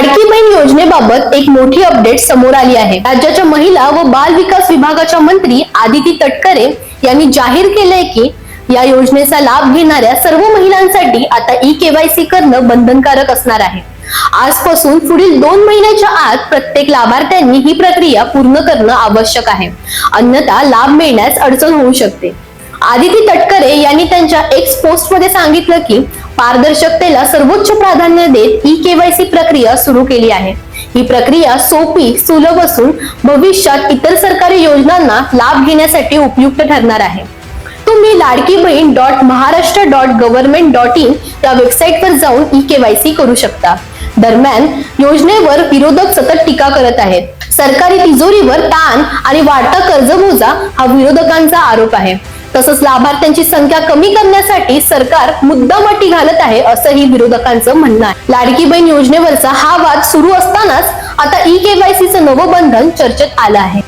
लाडकी बहीण योजनेबाबत एक मोठी अपडेट समोर आली आहे. राज्याच्या महिला व बाल विकास विभागाच्या मंत्री आदिती तटकरे यांनी जाहीर केलंय की या योजनेचा लाभ घेणाऱ्या सर्व महिलांसाठी आता ई केवायसी करणं बंधनकारक असणार आहे. आजपासून पुढील दोन महिन्याच्या आत प्रत्येक लाभार्थ्यांनी ही प्रक्रिया पूर्ण करणं आवश्यक आहे. अन्यथा लाभ मिळण्यास अडचण होऊ शकते. आदिती तटकरे यांनी त्यांच्या एक्स पोस्टमध्ये सांगितलं की पारदर्शकतेला सर्वोच्च प्राधान्य देत ई केवायसी प्रक्रिया सुरू केली आहे. ही प्रक्रिया सोपी सुलभ असून भविष्यात इतर सरकारी योजनांना लाभ घेण्यासाठी उपयुक्त ठरणार आहे. तुम्ही Ladki Bahin dot Maharashtra dot government dot in या वेबसाईटवर जाऊन ई केवायसी करू शकता. दरम्यान योजनेवर विरोधक सतत टीका करत आहेत. सरकारी तिजोरीवर ताण आणि वाढता कर्जबोजा हा विरोधकांचा आरोप आहे. तसंच लाभार्थ्यांची संख्या कमी करण्यासाठी सरकार मुद्दामटी घालत आहे असंही विरोधकांचं म्हणणं आहे. लाडकी बहीण योजनेवरचा हा वाद सुरू असतानाच आता ई केवायसीचं नवं बंधन चर्चेत आलं आहे.